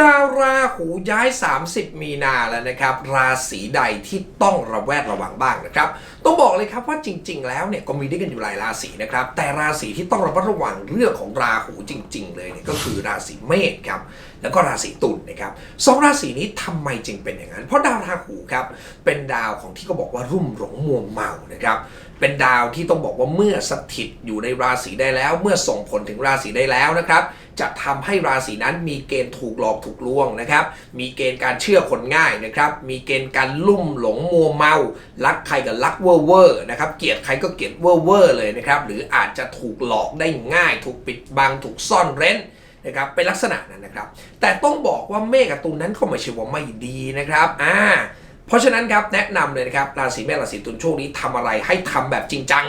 ดาวราหูย้าย 30 มีนาแล้วนะครับ ราศีใดที่ต้องระแวดระวังบ้างนะครับ ต้องบอกเลยครับว่าจริง ๆ แล้วเนี่ยก็มีได้กันอยู่หลายราศีนะครับ แต่ราศีที่ต้องระมัดระวังเรื่องของราหูจริง ๆ เลยเนี่ยก็คือราศีเมษครับแล้วก็ราศีตุลนะครับสองราศีนี้ทำไมจึงเป็นอย่างนั้น เพราะดาวราหูครับเป็นดาวของที่เขาบอกว่ารุ่มหลงมัวเมานะครับเป็นดาวที่ต้องบอกว่าเมื่อสถิตอยู่ในราศีได้แล้ว เมื่อส่งผลถึงราศีได้แล้วนะครับจะทำให้ราศีนั้นมีเกณฑ์ถูกหลอกถูกลวงนะครับ มีเกณฑ์การเชื่อคนง่ายนะครับ มีเกณฑ์การลุ่มหลงมัวเมา รักใครก็รักเวอร์เวอร์นะครับ เกลียดใครก็เกลียดเวอร์เวอร์เลยนะครับ หรืออาจจะถูกหลอกได้ง่าย ถูกปิดบัง ถูกซ่อนเร้นนะครับ เป็นลักษณะนั้นนะครับ แต่ต้องบอกว่าเมฆกับตุลนั้นก็ไม่ใช่ว่าไม่ดีนะครับ อ่า เพราะฉะนั้นครับแนะนำเลยนะครับ ราศีเมษราศีตุลช่วงนี้ทำอะไรให้ทำแบบจริงจัง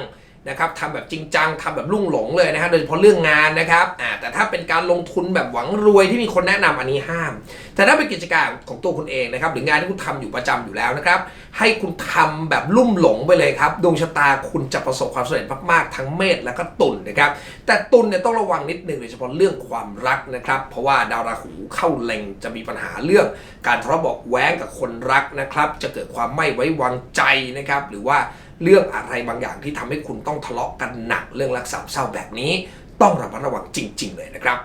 นะครับทำแบบจริงจังทำแบบลุ่งหลงเลยนะฮะโดยเฉพาะเรื่องงานนะครับอ่าแต่ถ้าเป็นการลงทุนแบบหวังรวยที่มีคนแนะนำอันนี้ห้าม แต่ถ้าเป็นกิจการของตัวคุณเองนะครับหรืองานที่คุณทำอยู่ประจำอยู่แล้วนะครับ ให้คุณทำแบบลุ่มหลงไปเลยครับดวงชะตาคุณจะประสบความสำเร็จมากๆทั้งเมษและก็ตุลนะครับ แต่ตุลเนี่ยต้องระวังนิดนึงโดยเฉพาะเรื่องความรักนะครับ เพราะว่าดาวราหูเข้าเล็งจะมีปัญหาเรื่อง การทะเลาะเบาะแว้งกับคนรักนะครับ จะเกิดความไม่ไว้วางใจนะครับ หรือว่า เรื่องอะไรบางอย่างที่ทำให้คุณต้องทะเลาะกันหนักเรื่องรักสามเศร้าแบบนี้ ต้องระมัดระวังจริง ๆ เลยนะครับ